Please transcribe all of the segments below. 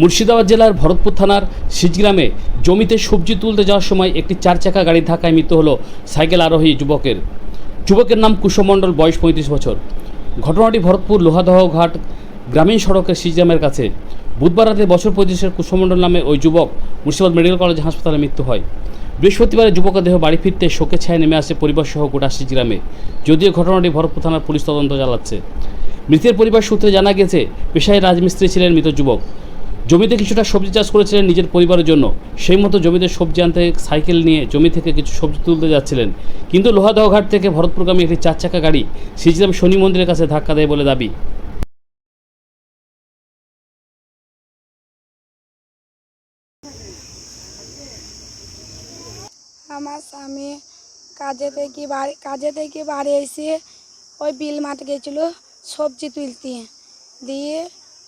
মুর্শিদাবাদ জেলার ভরতপুর থানার সিজগ্রামে জমিতে সবজি তুলতে যাওয়ার সময় একটি চার চাকা গাড়ির ধাক্কায় মৃত্যু হলো সাইকেল আরোহী যুবকের। যুবকের নাম কুশমণ্ডল বয়স পঁয়ত্রিশ বছর। ঘটনাটি ভরতপুর লোহাদহ ঘাট গ্রামীণ সড়কের সিজগ্রামের কাছে। বুধবার রাতে বছর পঁয়ত্রিশের কুশমণ্ডল নামে ওই যুবক মুর্শিদাবাদ মেডিকেল কলেজ হাসপাতালে মৃত্যু হয়। বৃহস্পতিবার যুবকের দেহ বাড়ি ফিরতে শোকে ছায় নেমে আসে পরিবার সহ গোটা সিজগ্রামে। যদিও ঘটনাটি ভরতপুর থানার পুলিশ তদন্ত চালাচ্ছে। মৃতের পরিবার সূত্রে জানা গেছে, পেশায় রাজমিস্ত্রি ছিলেন মৃত যুবক। জমিতে কিছুটা সবজি চাষ করেছিলেন নিজের পরিবারের জন্য। সেই মতো জমিতে সবজি আনতে সাইকেল নিয়ে জমি থেকে কিছু সবজি তুলতে যাচ্ছিলেন। কিন্তু লোহাদহ ঘাট থেকে ভরতপুরগামী একটি চার চাকা গাড়ি সিজিরাম শনি মন্দিরের কাছে ধাক্কা দেয় বলে দাবি। আমার স্বামী কাজে থেকে বাড়ি, কাজে থেকে বাড়ি এসে ওই বিল মাঠে গেছিল সবজি তুলতে। দিয়ে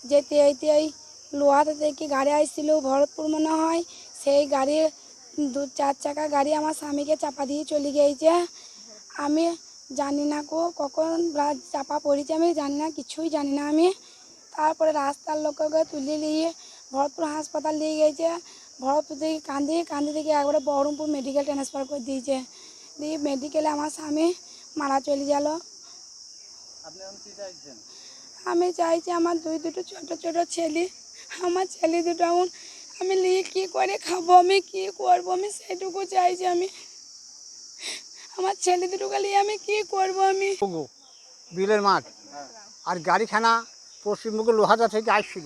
যেতে যেতে লোহাতে থেকে গাড়ি আসছিল ভরতপুর মনে হয়। সেই গাড়ি দু চার চাকা গাড়ি আমার স্বামীকে চাপা দিয়ে চলে গিয়েছে। আমি জানি না কো কখন চাপা পড়েছে আমি জানি না কিছুই জানি না আমি। তারপরে রাস্তার লোককে তুলে নিয়ে ভরতপুর হাসপাতাল নিয়ে গিয়েছে। ভরতপুর থেকে কান্দি কান্দি থেকে একবারে বহরমপুর মেডিকেল ট্রান্সফার করে দিয়েছে। দিয়ে মেডিকেলে আমার স্বামী মারা চলে গেল। আমি চাইছি আমার দুই দুটো ছোট ছোট ছেলে আমার ছেলে দুটো এমন, আমি নিয়ে কী করে খাব, আমি কী করব, আমি সেটুকু চাইছি আমি। আমার ছেলে দুটোকে নিয়ে আমি কী করব আমি? বিলের মাঠ। আর গাড়িখানা পশ্চিমবঙ্গ লোহাদা থেকে আসছিল।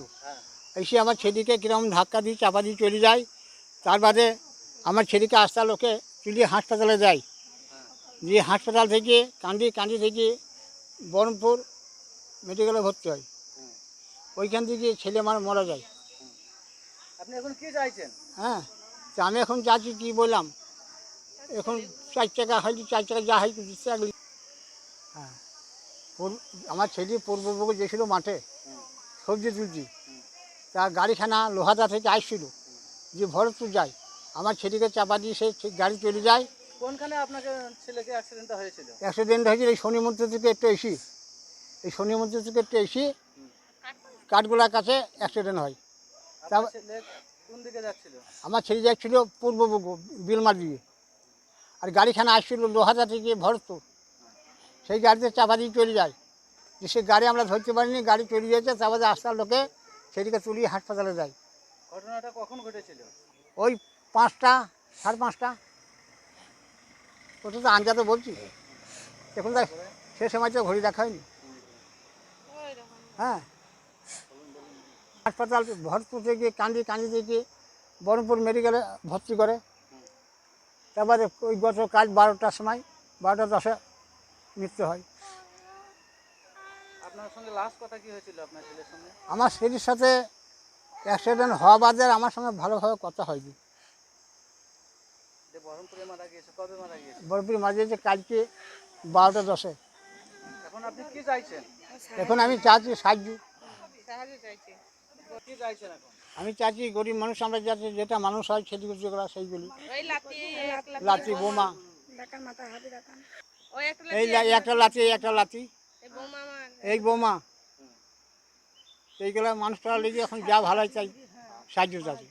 এসে আমার ছেলেকে কীরকম ধাক্কা দিয়ে, চাপা দিয়ে চলে যায়। তার বাদে আমার ছেলেকে আস্তা লোকে চুলিয়ে হাসপাতালে যায়। দিয়ে হাসপাতাল থেকে, কান্দি কান্দি থেকে বহরমপুর মেডিকেলে ভর্তি হয়। ওইখান থেকে ছেলে আমার মরা যায়। আপনি এখন কি চাইছেন? হ্যাঁ তা আমি এখন যাচ্ছি কি বললাম এখন চার চাকা হয়তো চার চাকা যা হয় দিচ্ছে হ্যাঁ আমার ছেলে পূর্ববঙ্গ গেছিল মাঠে সবজি তুলছি। তা গাড়িখানা লোহাদা থেকে আসছিল যে ভরতপুর যায়। আমার ছেলেকে চাপা দিয়ে সে গাড়ি চলে যায়। কোনখানে আপনাকে ছেলেকে অ্যাক্সিডেন্টটা হয়েছিল? অ্যাক্সিডেন্ট হয়েছিল এই শনি মন্দির থেকে একটু এসি এই শনি মন্দির থেকে একটু এসি কাঠগোলার কাছে অ্যাক্সিডেন্ট হয়। তারপর- ছেলে কোন দিকে যাচ্ছিল? আমার ছেলে যাচ্ছিল পূর্ববঙ্গ বিলমার দিয়ে আর গাড়িখানা আসছিল লোহাদা থেকে ভরতপুর। সেই গাড়িতে চাপা দিয়ে চলে যায়। যে সে গাড়ি আমরা ধরতে পারিনি গাড়ি চলে যাচ্ছে তারপরে আস্তার লোকে সেদিকে তুলিয়ে হাসপাতালে যায়। ঘটনাটা কখন ঘটেছিল? ওই পাঁচটা সাড়ে পাঁচটা। ওটা তো আঞ্জাতে বলছি। এখন সে সময় তো ঘড়ি দেখা হয়নি। হ্যাঁ। হাসপাতাল ভরতপুর থেকে কান্দি কান্দি থেকে বহরমপুর মেডিকেলে ভর্তি করে। তারপরে ওই গত কাল বারোটার সময় বারোটা দশে মৃত্যু হয়। আপনার সঙ্গে লাস্ট কথা কি হয়েছিল আপনার ছেলের সঙ্গে? আমার স্ত্রীর সাথে অ্যাক্সিডেন্ট হওয়া বাদে আমার সঙ্গে ভালোভাবে কথা হয়নি। বহরমপুরে মারা গিয়েছে কবে মারা গিয়েছে? বরপুর মাঝে যে কালকে বারোটা দশে। এখন আপনি কি চাইছেন? এখন আমি চাচ্ছি সাহায্য। চাইছেন এখন আমি চাচ্ছি গরিব মানুষ আমরা যাতে যেটা মানুষ হয় ক্ষতিগ্রস্ত করা সেইগুলি। লাঠি বোমা। এই একটা লাঠি একটা লাঠি। এই বোমা এইগুলো মানুষটা লেগে এখন যা ভালো চাই সাহায্য চাচ্ছি